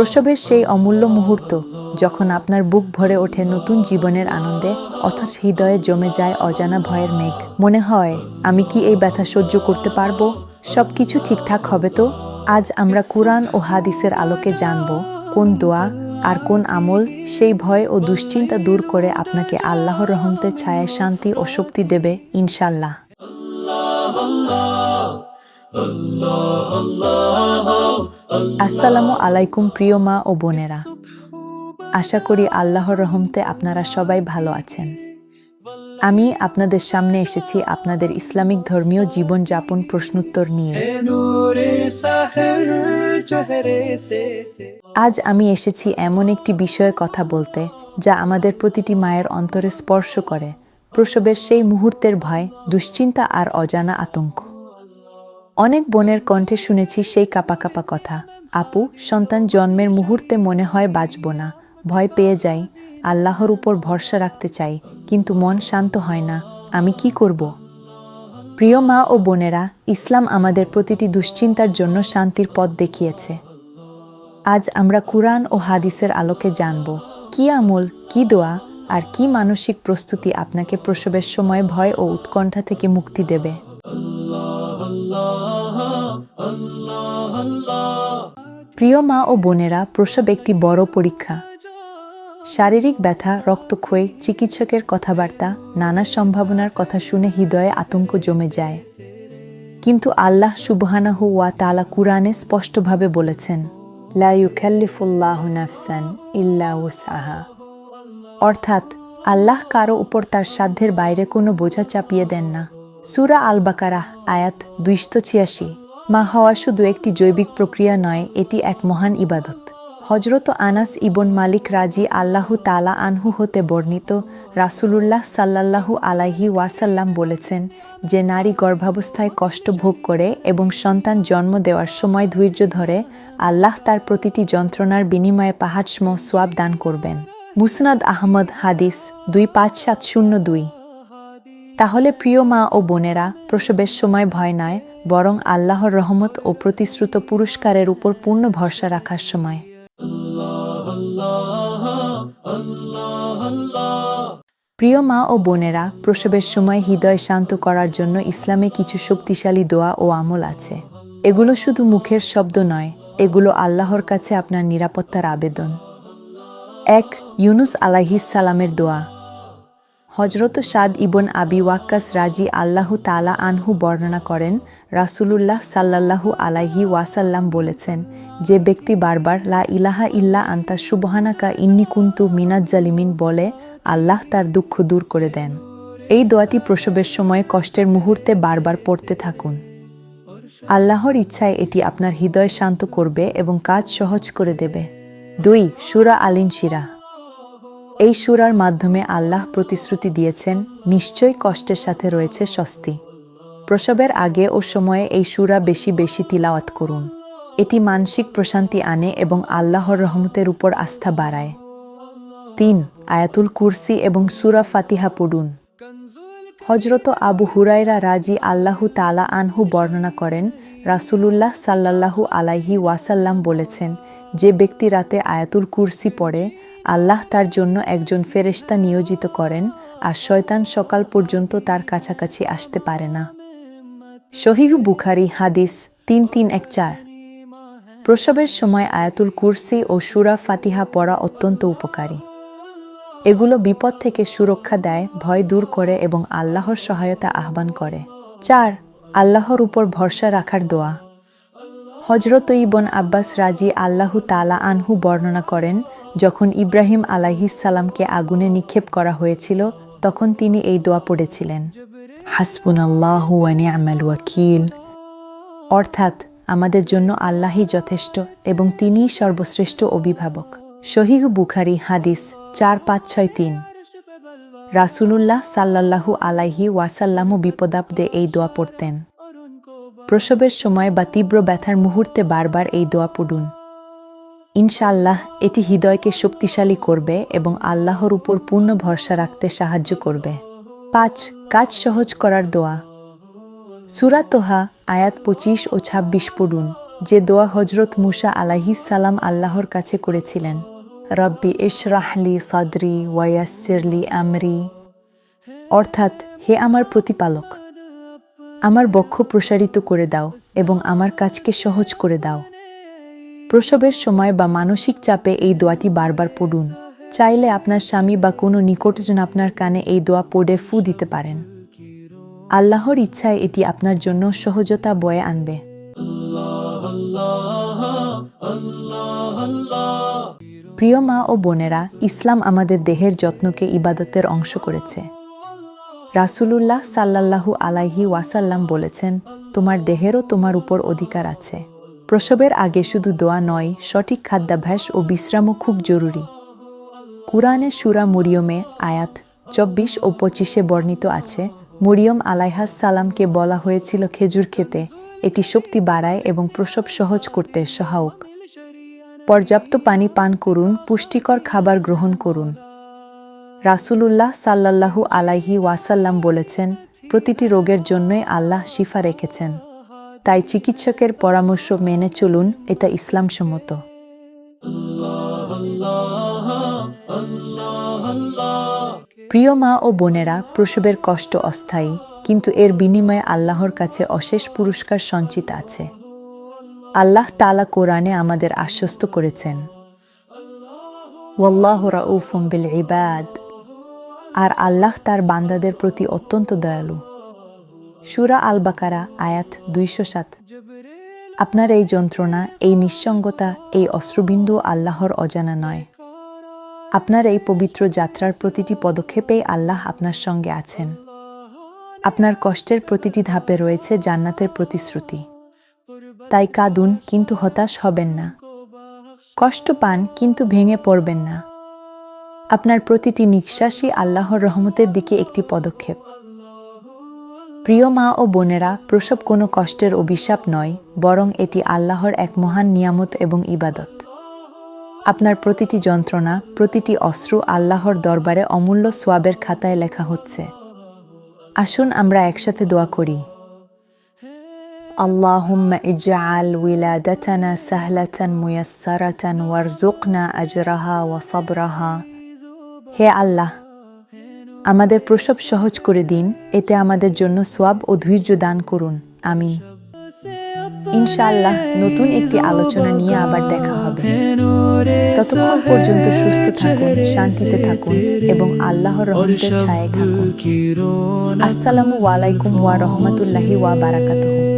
প্রসবের সেই অমূল্য মুহূর্ত যখন আপনার বুক ভরে ওঠে নতুন জীবনের আনন্দে অথচ হৃদয়ে জমে যায় অজানা ভয়ের মেঘ। মনে হয়, আমি কি এই ব্যথা সহ্য করতে পারব? সব কিছু ঠিকঠাক হবে তো? আজ আমরা কুরআন ও হাদিসের আলোকে জানব, কোন দোয়া আর কোন আমল সেই ভয় ও দুশ্চিন্তা দূর করে আপনাকে আল্লাহর রহমতের ছায়ায় শান্তি ও শক্তি দেবে ইনশাল্লাহ আসসালামু আলাইকুম প্রিয় মা ও বোনেরা। আশা করি আল্লাহর রহমতে আপনারা সবাই ভালো আছেন। আমি আপনাদের সামনে এসেছি আপনাদের ইসলামিক ধর্মীয় জীবনযাপন প্রশ্নোত্তর নিয়ে। আজ আমি এসেছি এমন একটি বিষয়ে কথা বলতে, যা আমাদের প্রতিটি মায়ের অন্তরে স্পর্শ করে। প্রসবের সেই মুহূর্তের ভয়, দুশ্চিন্তা আর অজানা আতঙ্ক। অনেক বোনের কণ্ঠে শুনেছি সেই কাপা কাপা কথা। আপু, সন্তান জন্মের মুহূর্তে মনে হয় বাঁচব না। ভয় পেয়ে যাই। আল্লাহর উপর ভরসা রাখতে চাই, কিন্তু মন শান্ত হয় না। আমি কি করব? প্রিয় মা ও বোনেরা, ইসলাম আমাদের প্রতিটি দুশ্চিন্তার জন্য শান্তির পথ দেখিয়েছে। আজ আমরা কুরআন ও হাদিসের আলোকে জানব, কি আমল, কি দোয়া, আর কি মানসিক প্রস্তুতি আপনাকে প্রসবের সময় ভয় ও উৎকণ্ঠা থেকে মুক্তি দেবে। প্রিয় মা ও বোনেরা, প্রসব একটি বড় পরীক্ষা। শারীরিক ব্যথা, রক্তক্ষয়, চিকিৎসকের কথাবার্তা, নানা সম্ভাবনার কথা শুনে হৃদয়ে আতঙ্ক জমে যায়। কিন্তু আল্লাহ সুবহানাহু ওয়া তাআলা কুরআনে স্পষ্টভাবে বলেছেন নাফসান অর্থাৎ, আল্লাহ কারও উপর তার সাধ্যের বাইরে কোনো বোঝা চাপিয়ে দেন না। সুরা আল বাকারাহ আয়াত দুইশো ছিয়াশি। মা হওয়া শুধু একটি জৈবিক প্রক্রিয়া নয়, এটি এক মহান ইবাদত। হজরত আনাস ইবন মালিক রাজি আল্লাহু তালা আনহু হতে বর্ণিত রাসূলুল্লাহ সাল্লাল্লাহু আলাইহি ওয়াসাল্লাম বলেছেন যে, নারী গর্ভাবস্থায় কষ্ট ভোগ করে এবং সন্তান জন্ম দেওয়ার সময় ধৈর্য ধরে আল্লাহ তার প্রতিটি যন্ত্রণার বিনিময়ে পাহাড়সম সোয়াব দান করবেন। মুসনাদ আহমদ হাদিস দুই পাঁচ সাত শূন্য দুই। তাহলে প্রিয় মা ও বোনেরা, প্রসবের সময় ভয় নয় বরং আল্লাহর রহমত ও প্রতিশ্রুত পুরস্কারের উপর পূর্ণ ভরসা রাখার সময়। প্রিয় মা ও বোনেরা, প্রসবের সময় হৃদয় শান্ত করার জন্য ইসলামে কিছু শক্তিশালী দোয়া ও আমল আছে। এগুলো শুধু মুখের শব্দ নয়, এগুলো আল্লাহর কাছে আপনার নিরাপত্তার আবেদন। এক, ইউনুস আলাহিস সালামের দোয়া। হজরত সাদ ইবন আবি ওয়াক্কাস রাজি আল্লাহু তালা আনহু বর্ণনা করেন, রাসূলুল্লাহ সাল্লাল্লাহু আলাইহি ওয়াসাল্লাম বলেছেন, যে ব্যক্তি বারবার লা ইলাহা ইল্লা আন্তা সুবহানাকা ইন্নি কুন্তু মিনাজ জালিমিন বলে আল্লাহ তার দুঃখ দূর করে দেন। এই দোয়াটি প্রসবের সময় কষ্টের মুহূর্তে বারবার পড়তে থাকুন। আল্লাহর ইচ্ছায় এটি আপনার হৃদয় শান্ত করবে এবং কাজ সহজ করে দেবে। দুই, সুরা আলিন শিরা এই সুরার মাধ্যমে আল্লাহ প্রতিশ্রুতি দিয়েছেন, নিশ্চয়ই কষ্টের সাথে রয়েছে স্বস্তি। প্রসবের আগে ও সময়ে এই সুরা বেশি বেশি তিলাওয়াত করুন। এটি মানসিক প্রশান্তি আনে এবং আল্লাহর রহমতের উপর আস্থা বাড়ায়। তিন, আয়াতুল কুরসি এবং সুরা ফাতিহা পড়ুন। হজরত আবু হুরাইরা রাজি আল্লাহু তালা আনহু বর্ণনা করেন, রাসূলুল্লাহ সাল্লাল্লাহু আলাইহি ওয়াসাল্লাম বলেছেন, যে ব্যক্তি রাতে আয়াতুল কুরসি পড়ে আল্লাহ তার জন্য একজন ফেরেশতা নিয়োজিত করেন, আর শয়তান সকাল পর্যন্ত তার কাছাকাছি আসতে পারে না। শহীহ বুখারি হাদিস তিন তিন এক চার। প্রসবের সময় আয়াতুল কুরসি ও সুরা ফাতিহা পড়া অত্যন্ত উপকারী। এগুলো বিপদ থেকে সুরক্ষা দেয়, ভয় দূর করে এবং আল্লাহর সহায়তা আহ্বান করে। চার, আল্লাহর উপর ভরসা রাখার দোয়া। হজরত ইবন আব্বাস রাজি আল্লাহু তালা আনহু বর্ণনা করেন, যখন ইব্রাহিম আলাইহিসাল্লামকে আগুনে নিক্ষেপ করা হয়েছিল, তখন তিনি এই দোয়া পড়েছিলেন হাসবুন আল্লাহু ওয়াকিল। অর্থাৎ, আমাদের জন্য আল্লাহই যথেষ্ট এবং তিনিই সর্বশ্রেষ্ঠ অভিভাবক। শহীদ বুখারি হাদিস চার পাঁচ ছয় তিন। রাসূলুল্লাহ সাল্লাল্লাহু আলাইহি ওয়াসাল্লামও বিপদাপদে এই দোয়া পড়তেন। প্রসবের সময় বা তীব্র ব্যথার মুহূর্তে বারবার এই দোয়া পড়ুন। ইনশাআল্লাহ, এটি হৃদয়কে শক্তিশালী করবে এবং আল্লাহর উপর পূর্ণ ভরসা রাখতে সাহায্য করবে। পাঁচ, কাজ সহজ করার দোয়া। সুরা তোহা, আয়াত পঁচিশ ও ২৬ পড়ুন, যে দোয়া হজরত মুসা সালাম আল্লাহর কাছে করেছিলেন। রব্বি ইশরাহলি সাদরি ওয়াসিরলি আমরি। অর্থাৎ, হে আমার প্রতিপালক আমার বক্ষ প্রসারিত করে দাও এবং আমার কাজকে সহজ করে দাও। প্রসবের সময় বা মানসিক চাপে এই দোয়াটি বারবার পড়ুন। চাইলে আপনার স্বামী বা কোনো নিকটজন আপনার কানে এই দোয়া পড়ে ফু দিতে পারেন। আল্লাহর ইচ্ছায় এটি আপনার জন্য সহজতা বয়ে আনবে। প্রিয় মা ও বোনেরা, ইসলাম আমাদের দেহের যত্নকে ইবাদতের অংশ করেছে। রাসূলুল্লাহ সাল্লাল্লাহু আলাইহি ওয়াসাল্লাম বলেছেন, তোমার দেহেরও তোমার উপর অধিকার আছে। প্রসবের আগে শুধু দোয়া নয়, সঠিক খাদ্যাভ্যাস ও বিশ্রামও খুব জরুরি। কুরআনে সুরা মরিয়মে আয়াত চব্বিশ ও পঁচিশে বর্ণিত আছে, মরিয়ম আলাইহাস সালামকে বলা হয়েছিল খেজুর খেতে। এটি শক্তি বাড়ায় এবং প্রসব সহজ করতে সহায়ক। পর্যাপ্ত পানি পান করুন, পুষ্টিকর খাবার গ্রহণ করুন। রাসূলুল্লাহ সাল্লাল্লাহু আলাইহি ওয়াসাল্লাম বলেছেন, প্রতিটি রোগের জন্যই আল্লাহ শিফা রেখেছেন। তাই চিকিৎসকের পরামর্শ মেনে চলুন, এটা ইসলামসম্মত। প্রিয় মা ও বোনেরা, প্রসবের কষ্ট অস্থায়ী, কিন্তু এর বিনিময়ে আল্লাহর কাছে অশেষ পুরস্কার সঞ্চিত আছে। আল্লাহ তালা কোরআনে আমাদের আশ্বস্ত করেছেন। ওয়াল্লাহ রাউফুম বিল ইবাদ। আর আল্লাহ তার বান্দাদের প্রতি অত্যন্ত দয়ালু। সুরা আল বাকারা আয়াত দুইশো সাত। আপনার এই যন্ত্রণা, এই নিঃসঙ্গতা, এই অশ্রুবিন্দু আল্লাহর অজানা নয়। আপনার এই পবিত্র যাত্রার প্রতিটি পদক্ষেপেই আল্লাহ আপনার সঙ্গে আছেন। আপনার কষ্টের প্রতিটি ধাপে রয়েছে জান্নাতের প্রতিশ্রুতি। তাই কাঁদুন, কিন্তু হতাশ হবেন না। কষ্ট পান, কিন্তু ভেঙে পড়বেন না। আপনার প্রতিটি নিঃশ্বাসই আল্লাহর রহমতের দিকে একটি পদক্ষেপ প্রিয় মা ও বোনেরা প্রসব কোনো কষ্টের অভিশাপ নয় বরং এটি আল্লাহর এক মহান নিয়ামত এবং ইবাদত আপনার প্রতিটি যন্ত্রণা প্রতিটি অশ্রু আল্লাহর দরবারে অমূল্য সোয়াবের খাতায় লেখা হচ্ছে আসুন আমরা একসাথে দোয়া করি اللهم اجعل ولادتنا سهلة ميسرة وارزقنا أجرها وصبرها হে আল্লাহ, আমাদের প্রসব সহজ করে দিন, এতে আমাদের জন্য সোয়াব ও ধৈর্য দান করুন, আমিন। ইনশাআল্লাহ নতুন একটি আলোচনা নিয়ে আবার দেখা হবে। ততক্ষণ পর্যন্ত সুস্থ থাকুন, শান্তিতে থাকুন এবং আল্লাহর রহমতের ছায়ায় থাকুন। আসসালামু আলাইকুম ওয়া রহমতুল্লাহি ওয়া বারাকাতুহু।